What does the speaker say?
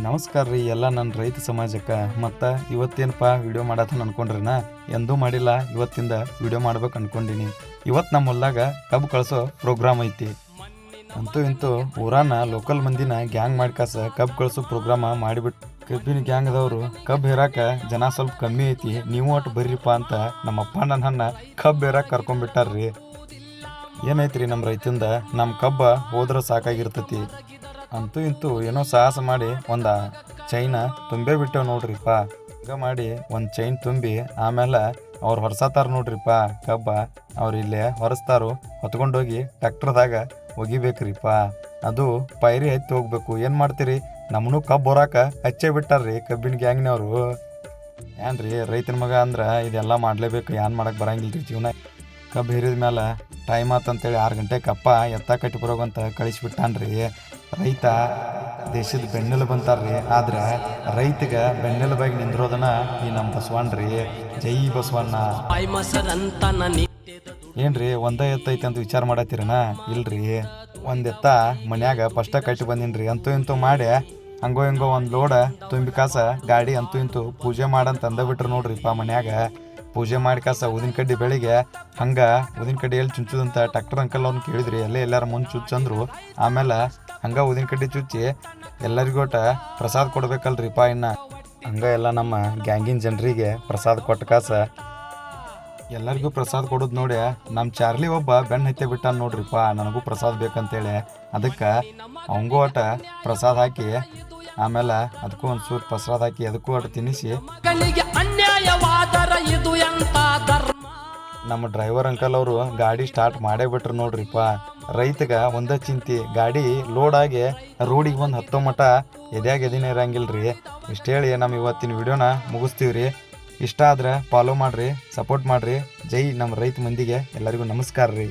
ನಮಸ್ಕಾರ ರೀ, ಎಲ್ಲ ನನ್ನ ರೈತ ಸಮಾಜಕ್ಕೆ. ಮತ್ತು ಇವತ್ತೇನಪ್ಪ ವಿಡಿಯೋ ಮಾಡತ್ತ ಅನ್ಕೊಂಡ್ರಿನ? ಎಂದೂ ಮಾಡಿಲ್ಲ, ಇವತ್ತಿಂದ ವಿಡಿಯೋ ಮಾಡ್ಬೇಕು ಅನ್ಕೊಂಡಿನಿ. ಇವತ್ತು ನಮ್ಮ ಹೊಲ್ದಾಗ ಕಬ್ಬು ಕಳಿಸೋ ಪ್ರೋಗ್ರಾಮ್ ಐತಿ. ಅಂತೂ ಇಂತೂ ಊರಾನ ಲೋಕಲ್ ಮಂದಿನ ಗ್ಯಾಂಗ್ ಮಾಡ್ಕಾಸ ಕಬ್ಬು ಕಳಿಸೋ ಪ್ರೋಗ್ರಾಮ ಮಾಡಿಬಿಟ್ಟು ಕಬ್ಬಿನ ಗ್ಯಾಂಗ್ ಅದವರು ಕಬ್ಬು ಹೇರಾಕ ಜನ ಸ್ವಲ್ಪ ಕಮ್ಮಿ ಐತಿ, ನೀವು ಒಟ್ಟು ಬರ್ರಿಪ್ಪ ಅಂತ ನಮ್ಮ ಅಪ್ಪ ನನ್ನ ಕಬ್ಬು ಹೇರಾಕ ಕರ್ಕೊಂಡ್ಬಿಟ್ಟಾರ್ರಿ. ಏನೈತ್ರಿ ನಮ್ಮ ರೈತಿಂದ? ನಮ್ಮ ಕಬ್ಬ ಹೋದ್ರೆ ಸಾಕಾಗಿರ್ತತಿ. ಅಂತೂ ಇಂತೂ ಏನೋ ಸಾಹಸ ಮಾಡಿ ಒಂದ ಚೈನ ತುಂಬೇ ಬಿಟ್ಟೇವ್ ನೋಡ್ರಿಪ್ಪ ಹಂಗ ಮಾಡಿ ಒಂದು ಚೈನ್ ತುಂಬಿ ಆಮೇಲೆ ಅವ್ರು ಹೊರಸತಾರ ನೋಡ್ರಿಪ್ಪ ಕಬ್ಬ ಅವ್ರು ಇಲ್ಲೇ ಹೊರಸ್ತಾರು, ಹೊತ್ಕೊಂಡೋಗಿ ಟ್ಯಾಕ್ಟ್ರದಾಗ ಒಗಿಬೇಕ್ರಿಪ್ಪ ಅದು ಪೈರಿ ಹತ್ತಿ ಹೋಗ್ಬೇಕು. ಏನು ಮಾಡ್ತೀರಿ? ನಮ್ಮನು ಕಬ್ಬು ಹೊರಾಕ ಹಚ್ಚೇ ಬಿಟ್ಟಾರ್ರಿ ಕಬ್ಬಿನ ಗ್ಯಾಂಗ್ನವರು. ಏನ್ರಿ ರೈತನ ಮಗ ಅಂದ್ರೆ ಇದೆಲ್ಲ ಮಾಡ್ಲೇಬೇಕು ಏನ್ ಮಾಡಕ್ ಬರಂಗಿಲ್ಲ ರೀ ಜೀವನ. ಕಬ್ಬು ಹಿರಿದ ಮೇಲೆ ಟೈಮ್ ಆತಂತೇಳಿ ಆರು ಗಂಟೆಗೆ ಅಪ್ಪ ಎತ್ತ ಕಟ್ಟಿ ಬರೋಗಂತ ಕಳಿಸ್ಬಿಟ್ಟಾನ್ರಿ. ರೈತ ದೇಶದ ಬೆನ್ನೆಲುಬು ರೀ ಆದ್ರೆ ರೈತಗ ಬೆನ್ನೆಲುಬಾಗಿ ನಿಂದ್ರೋದನ್ನ ಈ ನಮ್ಮ ಬಸವಣ್ಣ ರೀ ಜೈ ಬಸವಣ್ಣ. ಏನ್ರಿ, ಒಂದೇ ಎತ್ತ ಐತೆ ಅಂತ ವಿಚಾರ ಮಾಡತ್ತೀರನ? ಇಲ್ರಿ. ಒಂದ್ ಎತ್ತ ಮನ್ಯಾಗ ಫಸ್ಟ ಕಟ್ಟಿ ಬಂದಿನ್ರಿ. ಅಂತೂ ಇಂತೂ ಮಾಡಿ ಹಂಗೋ ಹಿಂಗೋ ಒಂದ್ ಲೋಡ ತುಂಬಿ ಕಾಸ ಗಾಡಿ ಅಂತೂ ಇಂತೂ ಪೂಜೆ ಮಾಡಂತ ಅಂದ ಬಿಟ್ರು ನೋಡ್ರಿಪ್ಪ ಮನ್ಯಾಗ. ಪೂಜೆ ಮಾಡಿ ಕಾಸ ಊದಿನ ಕಡ್ಡಿ ಬೆಳಿಗ್ಗೆ, ಹಂಗ ಊದಿನ ಕಡ್ಡಿ ಎಲ್ಲಿ ಚುಂಚುದಂತ ಟ್ಯಾಕ್ಟರ್ ಅಂಕಲ್ ಅವ್ನು ಕೇಳಿದ್ರಿ, ಅಲ್ಲೇ ಎಲ್ಲಾರ ಮುಂದೆ ಚುಚ್ಚಂದ್ರು. ಆಮೇಲೆ ಹಂಗ ಊದಿನ ಕಡ್ಡಿ ಚುಚ್ಚಿ ಎಲ್ಲರಿಗೋಟ ಪ್ರಸಾದ ಕೊಡ್ಬೇಕಲ್ರಿಪ್ಪ ಇನ್ನ. ಹಂಗ ಎಲ್ಲ ನಮ್ಮ ಗ್ಯಾಂಗಿನ ಜನರಿಗೆ ಪ್ರಸಾದ ಕೊಟ್ಟ ಕಾಸ ಎಲ್ಲರಿಗೂ ಪ್ರಸಾದ ಕೊಡೋದು ನೋಡಿ ನಮ್ಮ ಚಾರ್ಲಿ ಒಬ್ಬ ಬೆನ್ನ ಹತ್ತೆ ಬಿಟ್ಟಾನ ನೋಡ್ರಿಪ್ಪ ನನಗೂ ಪ್ರಸಾದ ಬೇಕಂತೇಳಿ. ಅದಕ್ಕೆ ಅವಂಗೂ ಆಟ ಪ್ರಸಾದ ಹಾಕಿ, ಆಮೇಲೆ ಅದಕ್ಕೂ ಒಂದು ಸೂಟ್ ಪ್ರಸಾದ ಹಾಕಿ, ಅದಕ್ಕೂ ಆಟ ತಿನ್ನಿಸಿ. ಇದು ಎಂತ ಧರ್ಮ? ನಮ್ಮ ಡ್ರೈವರ್ ಅಂಕಲ್ ಅವರು ಗಾಡಿ ಸ್ಟಾರ್ಟ್ ಮಾಡೇ ಬಿಟ್ರು ನೋಡ್ರಿಪ್ಪ. ರೈತಗ ಒಂದ ಚಿಂತಿ, ಗಾಡಿ ಲೋಡ್ ಆಗಿ ರೋಡಿಗೆ ಬಂದು ಹತ್ತೋ ಮಟ ಎದ್ಯಾಗ ಎದಿನ ಇರಂಗಿಲ್ರಿ. ಇಷ್ಟ ಹೇಳಿ ನಮ್ಮ ಇವತ್ತಿನ ವಿಡಿಯೋನ ಮುಗಿಸ್ತೀವ್ರಿ. ಇಷ್ಟ ಆದ್ರೆ ಫಾಲೋ ಮಾಡ್ರಿ ಸಪೋರ್ಟ್ ಮಾಡ್ರಿ. ಜೈ ನಮ್ಮ ರೈತ ಮಂದಿಗೆ ಎಲ್ಲರಿಗೂ ನಮಸ್ಕಾರ ರೀ.